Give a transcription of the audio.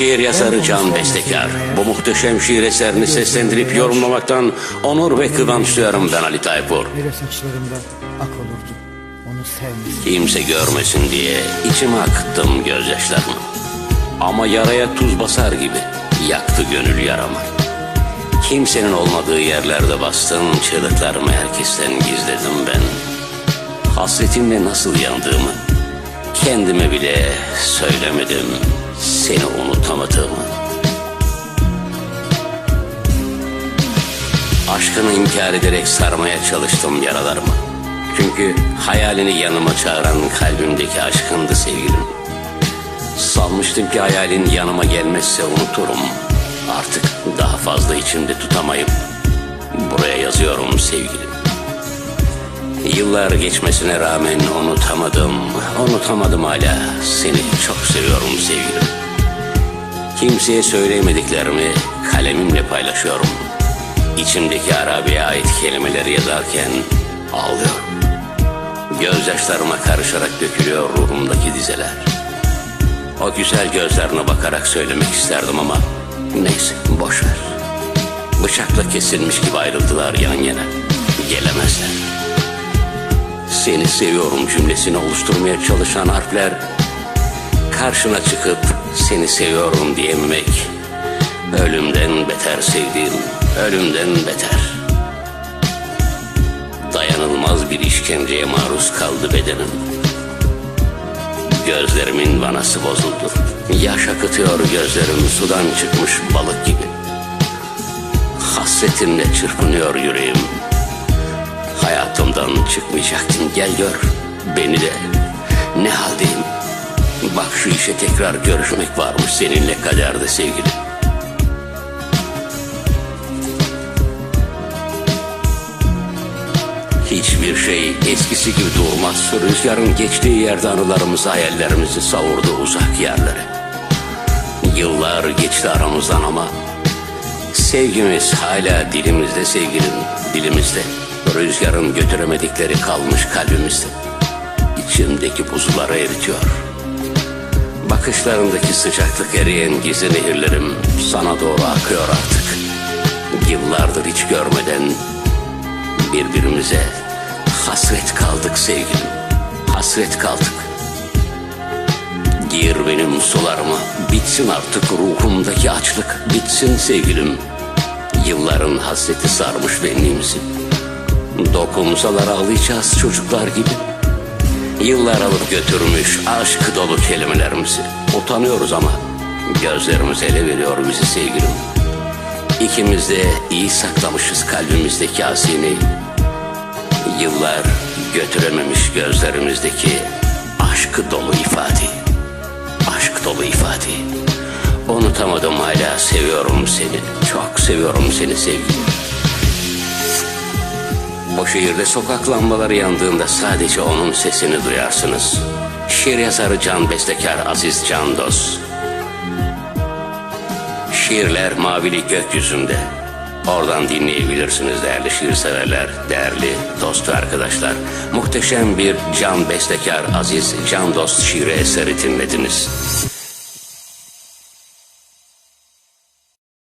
Şiir yazarı Can Bestekar. Bu muhteşem şiir eserini seslendirip yorumlamaktan onur ve kıvanç duyarım ben Ali Tayfur. Hele saçlarımda ak olurdu. Onu sevmesin. Kimse görmesin diye içime akıttım gözyaşlarımı. Ama yaraya tuz basar gibi yaktı gönül yaramı. Kimsenin olmadığı yerlerde bastım çığlıklarımı herkesten gizledim ben. Hasretimle nasıl yandığımı kendime bile söylemedim seni unutamadığımı. Aşkını inkar ederek sarmaya çalıştım yaralarımı. Çünkü hayalini yanıma çağıran kalbimdeki aşkındı sevgilim. Sanmıştım ki hayalin yanıma gelmezse unuturum. Artık daha fazla içimde tutamayıp buraya yazıyorum sevgilim. Yıllar geçmesine rağmen unutamadım, unutamadım hala. Seni çok seviyorum sevgilim. Kimseye söyleyemediklerimi kalemimle paylaşıyorum. İçimdeki Arabi'ye ait kelimeleri yazarken ağlıyorum. Gözyaşlarıma karışarak dökülüyor ruhumdaki dizeler. O güzel gözlerine bakarak söylemek isterdim ama neyse boş ver. Bıçakla kesilmiş gibi ayrıldılar yan yana. Gelemezler. Seni seviyorum cümlesini oluşturmaya çalışan harfler karşına çıkıp seni seviyorum diyememek ölümden beter sevdiğim ölümden beter. Dayanılmaz bir işkenceye maruz kaldı bedenim. Gözlerimin vanası bozuldu. Yaş akıtıyor gözlerim sudan çıkmış balık gibi. Hasretimle çırpınıyor yüreğim. Hayatımdan çıkmayacaktın gel gör beni de. Ne haldeyim? Bak şu işe tekrar görüşmek varmış seninle kaderde sevgilim. Hiçbir şey eskisi gibi durmaz. Rüzgarın geçtiği yerde anılarımızı, hayallerimizi savurdu uzak yerlere. Yıllar geçti aramızdan ama sevgimiz hala dilimizde sevgilim, dilimizde. Rüzgarın götüremedikleri kalmış kalbimizde. İçimdeki buzulları eritiyor. Bakışlarındaki sıcaklık eriyen gizli nehirlerim sana doğru akıyor artık. Yıllardır hiç görmeden birbirimize hasret kaldık sevgilim. Hasret kaldık. Gir benim sularıma, bitsin artık ruhumdaki açlık, bitsin sevgilim. Yılların hasreti sarmış benliğimizi. Dokunsalar ağlayacağız çocuklar gibi. Yıllar alıp götürmüş aşk dolu kelimelerimizi. Utanıyoruz ama gözlerimiz ele veriyor bizi sevgilim. İkimiz de iyi saklamışız kalbimizdeki hazineyi. Yıllar götürememiş gözlerimizdeki aşkı dolu ifade. Aşk dolu ifade. Unutamadım hala seviyorum seni. Çok seviyorum seni sevgilim. Bu şehirde sokak lambaları yandığında sadece onun sesini duyarsınız. Şiir yazarı Can Bestekar Aziz Can Dost. Şiirler mavili gökyüzünde. Oradan dinleyebilirsiniz değerli şiir severler, değerli dost ve arkadaşlar. Muhteşem bir Can Bestekar Aziz Can Dost şiiri eseri dinlediniz.